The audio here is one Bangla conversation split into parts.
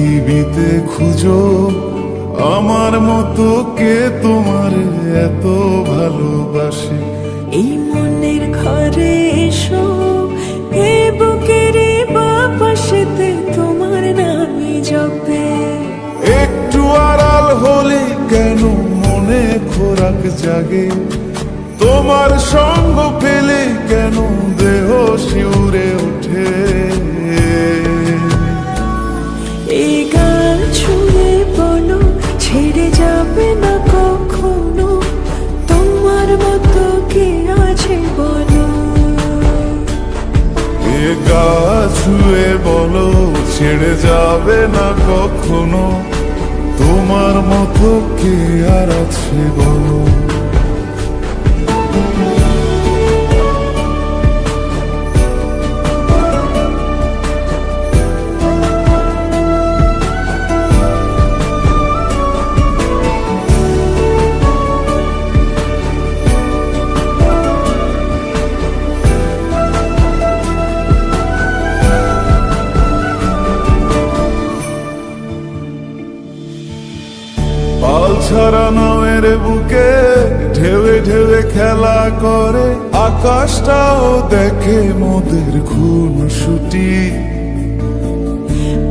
পৃথিবীতে খুঁজো আমার মতো কে তোমার এত ভালোবাসে? এই মনের ঘরে এসো এ বুকের বাপাশেতে তোমার জপে। একটু আড়াল হলে কেন মনে খোরাক জাগে? তোমার সঙ্গ ছেড়ে যাবে না কখনো? তোমার মতো কে আর আছে বলো? পাল নামের বুকে ঢেউে ঢেউে খেলা করে। আকাশটাও দেখে মোদের খুন ছুটি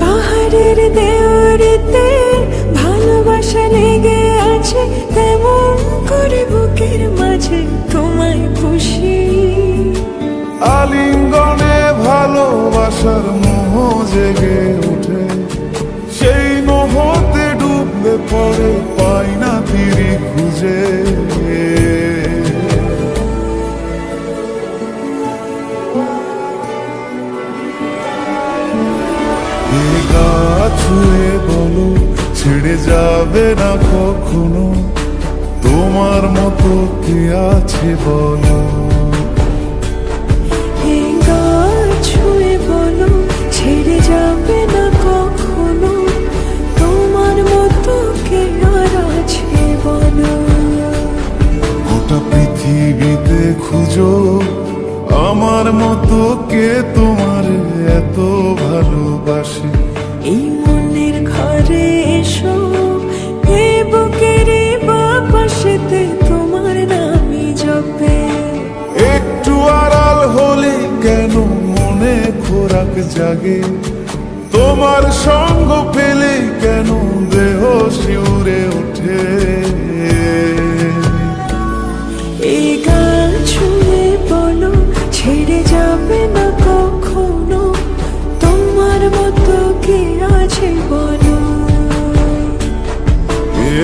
পাহাড়ের দেওয়ারিতে ছেড়ে যাবে না কখনো। তোমার মতো কে আছে বলো। এই গান বলো ছেড়ে যাবে না কখনো। তোমার মতো কে আর আছে বলো। গোটা পৃথিবীতে খুঁজো আমার মতো কে তোমার এত ভালোবাসে। এই মনের ঘরে এসো তোমার একটু হলে কেন মনে খোরাক জাগে? তোমার সঙ্গ পেলে কেন দেহ শিউরে